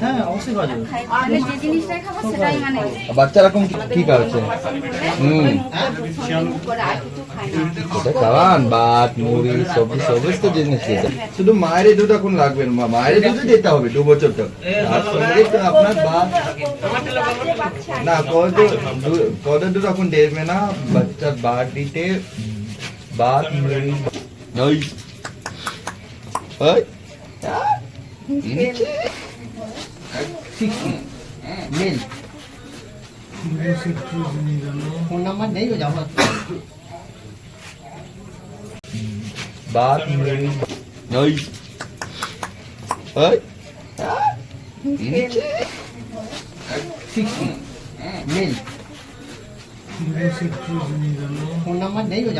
হ্যাঁ অবশ্যই খাওয়া যাবে মানে যে জিনিসটাই খাব সেটাই মানে বাচ্চারা কোন কি খাচ্ছে হুম খাওয়ান ভাত মুড়ি সবজি সমস্ত জিনিস খেতে শুধু মায়ের দুধ এখন লাগবে না মায়ের দুধ দিতে হবে দু বছর তো সঙ্গে তো আপনার ভাত না কত দু- কত দুধ এখন দেবে না বাচ্চার ভাত দিতে ভাত মুড়ি ওই ওই ফোন নাম্বার নেই ওই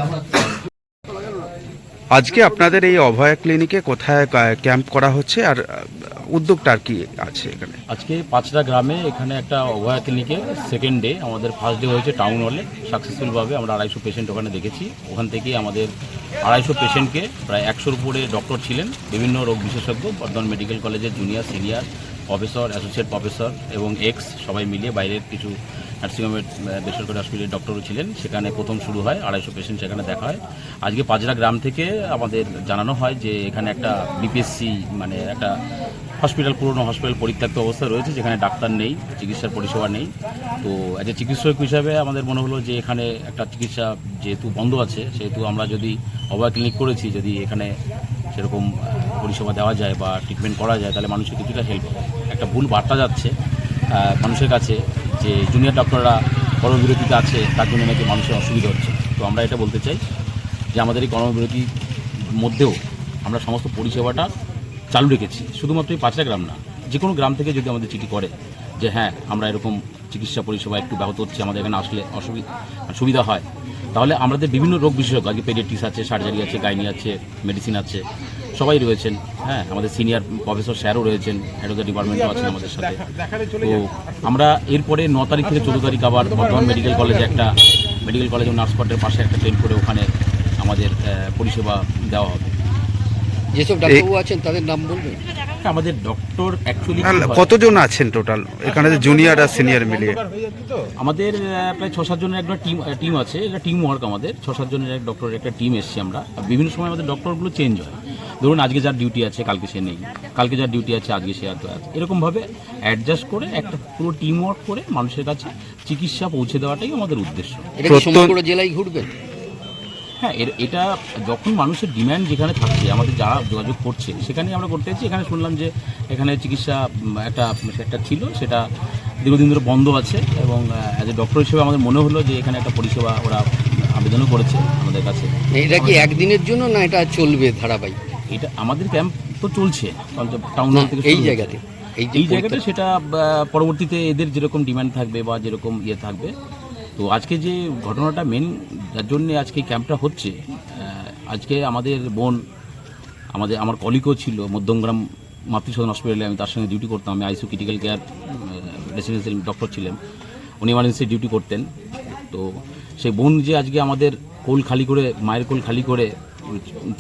আমার আজকে আপনাদের এই অভয়া ক্লিনিকে কোথায় ক্যাম্প করা হচ্ছে? আর উদ্যোগটা আর কি আছে এখানে? আজকে পাঁচটা গ্রামে এখানে একটা অভয়া ক্লিনিকে সেকেন্ড ডে আমাদের ফার্স্ট ডে হয়েছে টাউন হলে সাকসেসফুলভাবে আমরা আড়াইশো পেশেন্ট ওখানে দেখেছি। ওখান থেকে আমাদের আড়াইশো পেশেন্টকে প্রায় একশোর উপরে ডক্টর ছিলেন। বিভিন্ন রোগ বিশেষজ্ঞ, বর্ধমান মেডিকেল কলেজের junior senior professor associate professor এবং এক্স সবাই মিলিয়ে বাইরের কিছু নার্সিংহোমের বেসরকারি হসপিটালের ডক্টরও ছিলেন। সেখানে প্রথম শুরু হয়, আড়াইশো পেশেন্ট সেখানে দেখা হয়। আজকে পাঁচরা গ্রাম থেকে আমাদের জানানো হয় যে এখানে একটা বিপিএসসি মানে একটা হসপিটাল পুরনো হসপিটাল পরিত্যক্ত অবস্থায় রয়েছে, যেখানে ডাক্তার নেই, চিকিৎসার পরিষেবা নেই। তো এজ এ চিকিৎসক হিসাবে আমাদের মনে হলো যে এখানে একটা চিকিৎসা যেহেতু বন্ধ আছে, সেহেতু আমরা যদি অভয় ক্লিনিক করেছি, যদি এখানে সেরকম পরিষেবা দেওয়া যায় বা ট্রিটমেন্ট করা যায়, তাহলে মানুষের কিছুটা হেল্প একটা ভুল বার্তা যাচ্ছে মানুষের কাছে। যে জুনিয়র ডক্টররা কর্মবিরতিতে আছে, তার জন্য নাকি মানুষের অসুবিধা হচ্ছে। তো আমরা এটা বলতে চাই যে আমাদের এই কর্মবিরতির মধ্যেও আমরা সমস্ত পরিষেবাটা চালু রেখেছি। শুধুমাত্র এই পাঁচটা গ্রাম না যে কোনো গ্রাম থেকে যদি আমাদের চিঠি করে যে হ্যাঁ আমরা এরকম চিকিৎসা পরিষেবা একটু ব্যাহত হচ্ছে, আমাদের এখানে আসলে অসুবিধা সুবিধা হয়, তাহলে আমাদের বিভিন্ন রোগ বিশেষজ্ঞ আজকে পেডিয়াট্রিক্স আছে সার্জারি আছে গাইনি আছে মেডিসিন আছে সবাই রয়েছেন হ্যাঁ আমাদের সিনিয়র প্রফেসর স্যারও রয়েছেন হেড অফ দ্য ডিপার্টমেন্টও আছেন আমাদের সাথে। তো আমরা এরপরে ন তারিখ থেকে চোদ্দ তারিখ আবার বর্ধমান মেডিকেল কলেজে একটা মেডিকেল কলেজ নার্স কোয়ার্টারের পাশে একটা ট্রেন করে ওখানে আমাদের পরিষেবা দেওয়া হবে। যেসব ডাক্তারবাবু আছেন তাদের নাম বলবেন? হ্যাঁ, আমাদের ডক্টর অ্যাকচুয়ালি কতজন আছেন টোটাল এখানে জুনিয়র আর সিনিয়র মিলিয়ে। আমাদের প্রায় ছ সাত জনের একটা টিম টিম আছে এটা টিম ওয়ার্ক আমাদের। ছ সাত জনের এক ডক্টরের একটা টিম এসছি আমরা। বিভিন্ন সময় আমাদের ডক্টরগুলো চেঞ্জ হয়। ধরুন আজকে যার ডিউটি আছে কালকে সে নেই। কালকে যার ডিউটি আছে আজকে সে হয়তো আছে। এরকমভাবে অ্যাডজাস্ট করে একটা পুরো টিম ওয়ার্ক করে মানুষের কাছে চিকিৎসা পৌঁছে দেওয়াটাই আমাদের উদ্দেশ্য। এটা সমগ্র জেলায় ঘুরবেন হ্যাঁ এর এটা যখন মানুষের ডিমান্ড যেখানে থাকছে আমাদের যারা যোগাযোগ করছে সেখানেই আমরা করতে চাইছি এখানে শুনলাম যে এখানে চিকিৎসা একটা একটা ছিল সেটা দীর্ঘদিন ধরে বন্ধ আছে এবং অ্যাজ এ ডক্টর হিসেবে আমাদের মনে হলো যে এখানে একটা পরিষেবা ওরা আবেদনও করেছে আমাদের কাছে। এটা কি একদিনের জন্য না এটা চলবে ধারাবাহিক? এটা আমাদের ক্যাম্প তো চলছে। টাউন না, থেকে এই জায়গাতে এই জায়গাটা সেটা পরবর্তীতে এদের যেরকম ডিমান্ড থাকবে বা যেরকম ইয়ে থাকবে। তো আজকে যে ঘটনাটা মেন যার জন্যে আজকে ক্যাম্পটা হচ্ছে আজকে আমাদের বোন আমাদের আমার কলিগও ছিল মধ্যমগ্রাম মাতৃসদন হসপিটালে আমি তার সঙ্গে ডিউটি করতাম। আমি ICU critical care residential doctor ছিলেন। উনি এমার্জেন্সি ডিউটি করতেন। তো সেই বোন যে আজকে আমাদের কোল খালি করে মায়ের কোল খালি করে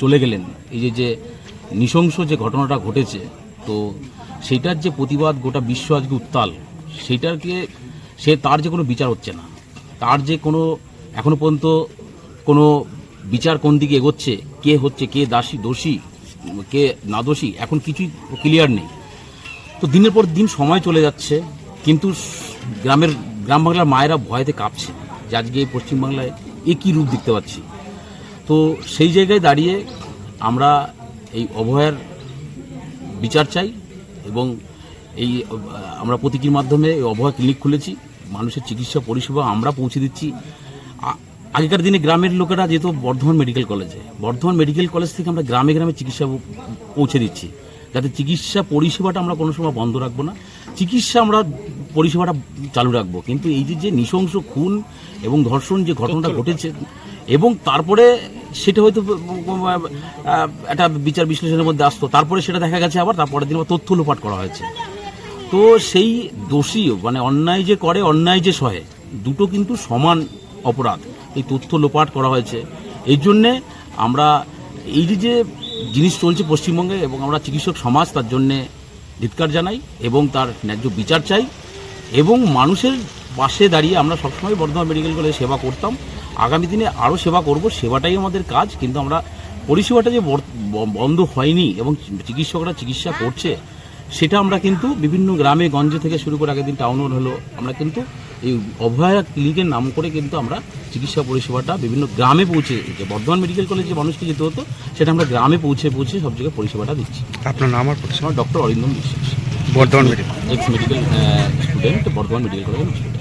চলে গেলেন। এই যে যে নৃশংস যে ঘটনাটা ঘটেছে, তো সেইটার যে প্রতিবাদ গোটা বিশ্ব আজকে উত্তাল সেইটাকে সে তার যে কোনো বিচার হচ্ছে না। তার যে কোনো, এখনও পর্যন্ত কোনো বিচার কোন দিকে এগোচ্ছে, কে হচ্ছে, কে দাসী, দোষী, কে না দোষী এখন কিছুই ক্লিয়ার নেই। তো দিনের পর দিন সময় চলে যাচ্ছে, কিন্তু গ্রামের, গ্রাম বাংলার মায়েরা ভয়তে কাঁপছে যে আজকে পশ্চিমবাংলায় এ কী রূপ দেখতে পাচ্ছি? তো সেই জায়গায় দাঁড়িয়ে আমরা এই অভয়ার বিচার চাই এবং এই আমরা প্রতীকীর মাধ্যমে এই অভয়া ক্লিনিক খুলেছি। মানুষের চিকিৎসা পরিষেবা আমরা পৌঁছে দিচ্ছি। আগেকার দিনে গ্রামের লোকেরা যেত বর্ধমান মেডিকেল কলেজে। বর্ধমান মেডিকেল কলেজ থেকে আমরা গ্রামে গ্রামে চিকিৎসা পৌঁছে দিচ্ছি। যাতে চিকিৎসা পরিষেবাটা আমরা কোনো সময় বন্ধ রাখব না। চিকিৎসা আমরা পরিষেবাটা চালু রাখব। কিন্তু এই যে যে নৃশংস খুন এবং ধর্ষণ যে ঘটনাটা ঘটেছে এবং তারপরে সেটা হয়তো একটা বিচার বিশ্লেষণের মধ্যে আসতো। তারপরে সেটা দেখা গেছে আবার, তারপরের দিন তথ্য লোপাট করা হয়েছে। তো সেই দোষী মানে অন্যায় যে করে, অন্যায় যে সহে, দুটো কিন্তু সমান অপরাধ। এই তথ্য লোপাট করা হয়েছে। এই জন্যে আমরা, এই যে যে জিনিস চলছে পশ্চিমবঙ্গে এবং আমরা চিকিৎসক সমাজ, তার জন্যে ধিৎকার জানাই এবং তার ন্যায্য বিচার চাই। এবং মানুষের পাশে দাঁড়িয়ে আমরা সবসময় বর্ধমান মেডিকেল কলেজে সেবা করতাম। আগামী দিনে আরও সেবা করব সেবাটাই আমাদের কাজ কিন্তু আমরা পরিষেবাটা যে বন্ধ হয়নি এবং চিকিৎসকরা চিকিৎসা করছে সেটা আমরা কিন্তু বিভিন্ন গ্রামে গঞ্জে থেকে শুরু করে আগের দিন টাউন হল হলো আমরা কিন্তু এই অভয়া ক্লিনিকের নাম করে কিন্তু আমরা চিকিৎসা পরিষেবাটা বিভিন্ন গ্রামে পৌঁছে যে বর্ধমান মেডিকেল কলেজে মানুষকে যেতে হতো সেটা আমরা গ্রামে পৌঁছে পৌঁছে সব জায়গায় পরিষেবাটা দিচ্ছি। আপনার নাম আর আমার doctor Arindam Biswas. Bardhaman medical ex medical student Bardhaman medical কলেজের স্টুডেন্ট